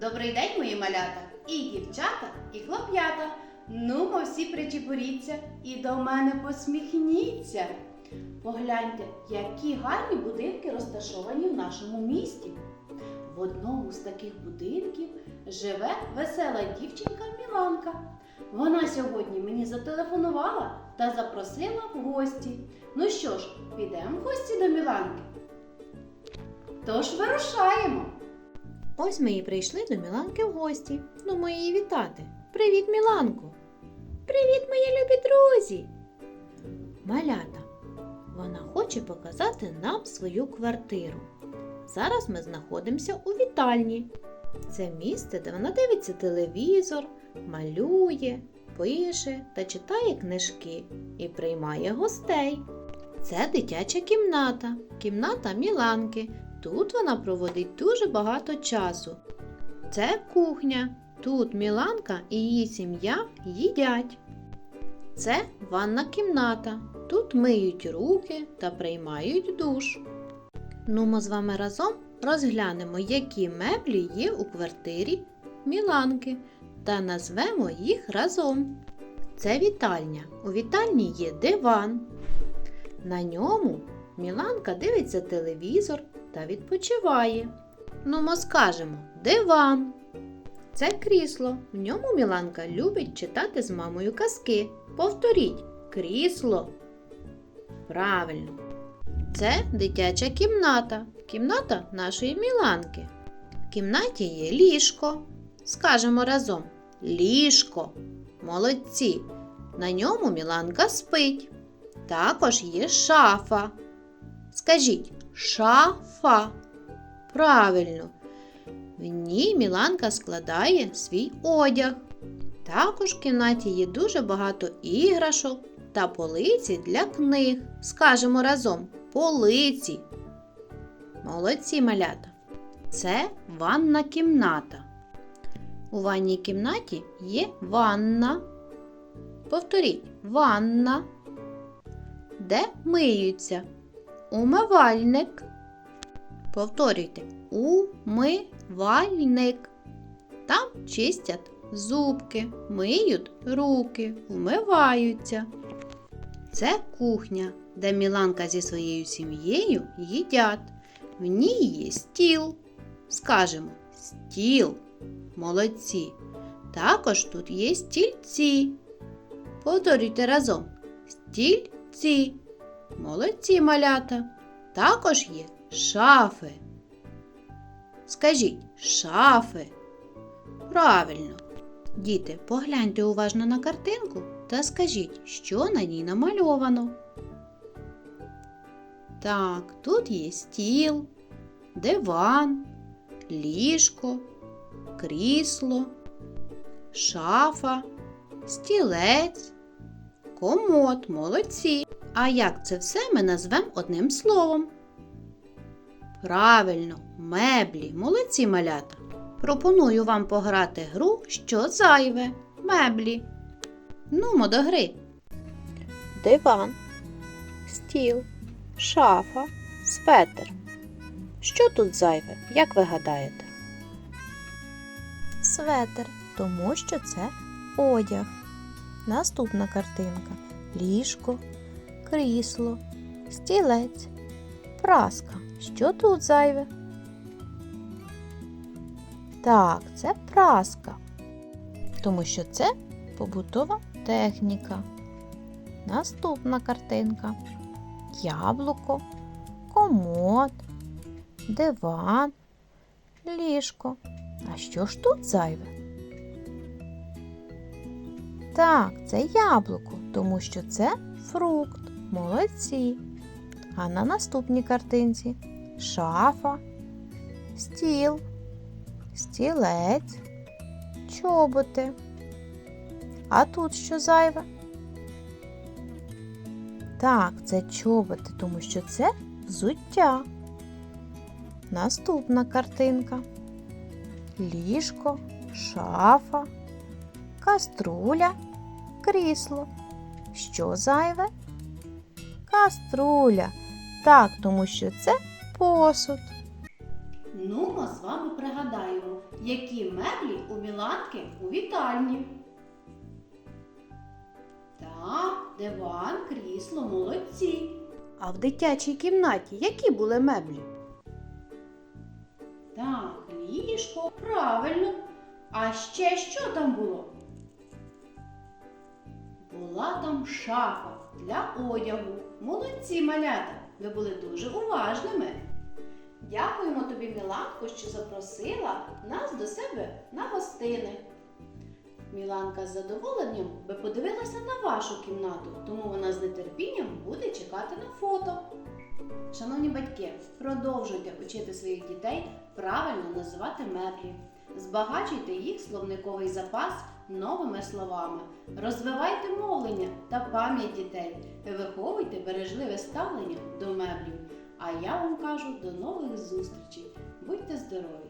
Добрий день, мої малята, і дівчата, і хлоп'ята. Ну, всі причепуріться і до мене посміхніться. Погляньте, які гарні будинки розташовані в нашому місті. В одному з таких будинків живе весела дівчинка Міланка. Вона сьогодні мені зателефонувала та запросила в гості. Ну що ж, підемо в гості до Міланки. Тож вирушаємо. Ось ми і прийшли до Міланки в гості. Ну, ми її вітати. Привіт, Міланко! Привіт, мої любі друзі! Малята, вона хоче показати нам свою квартиру. Зараз ми знаходимося у вітальні. Це місце, де вона дивиться телевізор, малює, пише та читає книжки і приймає гостей. Це дитяча кімната, кімната Міланки. Тут вона проводить дуже багато часу. Це кухня. Тут Міланка і її сім'я їдять. Це ванна кімната. Тут миють руки та приймають душ. Ну, ми з вами разом розглянемо, які меблі є у квартирі Міланки та назвемо їх разом. Це вітальня. У вітальні є диван. На ньому Міланка дивиться телевізор та відпочиває. Ну, ми скажемо диван. Це крісло. В ньому Міланка любить читати з мамою казки. Повторіть крісло. Правильно. Це дитяча кімната. Кімната нашої Міланки. В кімнаті є ліжко. Скажемо разом ліжко. Молодці. На ньому Міланка спить. Також є шафа. Скажіть шафа. Правильно. В ній Міланка складає свій одяг. Також в кімнаті є дуже багато іграшок та полиці для книг. Скажемо разом полиці. Молодці малята. Це ванна кімната. У ванній кімнаті є ванна. Повторіть ванна, де миються. Умивальник. Повторюйте умивальник. Там чистять зубки, миють руки, вмиваються. Це кухня, де Міланка зі своєю сім'єю їдять. В ній є стіл. Скажемо стіл. Молодці. Також тут є стільці. Повторюйте разом. Стільці. Молодці малята. Також є шафи. Скажіть шафи. Правильно. Діти, погляньте уважно на картинку та скажіть, що на ній намальовано. Так, тут є стіл, диван, ліжко, крісло, шафа, стілець, комод, молодці. А як це все ми назвемо одним словом? Правильно, меблі, молодці малята. Пропоную вам пограти гру що зайве меблі. Нумо до гри. Диван, стіл, шафа, светр. Що тут зайве, як ви гадаєте? Светр, тому що це одяг. Наступна картинка ліжко, крісло, стілець, праска. Що тут зайве? Так, це праска, тому що це побутова техніка. Наступна картинка. Яблуко, комод, диван, ліжко. А що ж тут зайве? Так, це яблуко, тому що це фрукт. Молодці. А на наступній картинці шафа, стіл, стілець, чоботи. А тут що зайве? Так, це чоботи, тому що це взуття. Наступна картинка. Ліжко, шафа, каструля, крісло. Що зайве? Каструля. Так, тому що це посуд. Ну, ми з вами пригадаємо, які меблі у Міланки у вітальні. Так, диван, крісло, молодці. А в дитячій кімнаті які були меблі? Так, ліжко, правильно. А ще що там було? Була там шафа для одягу. Молодці, малята! Ви були дуже уважними. Дякуємо тобі, Міланко, що запросила нас до себе на гостини. Міланка з задоволенням би подивилася на вашу кімнату, тому вона з нетерпінням буде чекати на фото. Шановні батьки, продовжуйте учити своїх дітей правильно називати меблі. Збагачуйте їх словниковий запас новими словами, розвивайте мовлення та пам'ять дітей, виховуйте бережливе ставлення до меблів. А я вам кажу до нових зустрічей. Будьте здорові!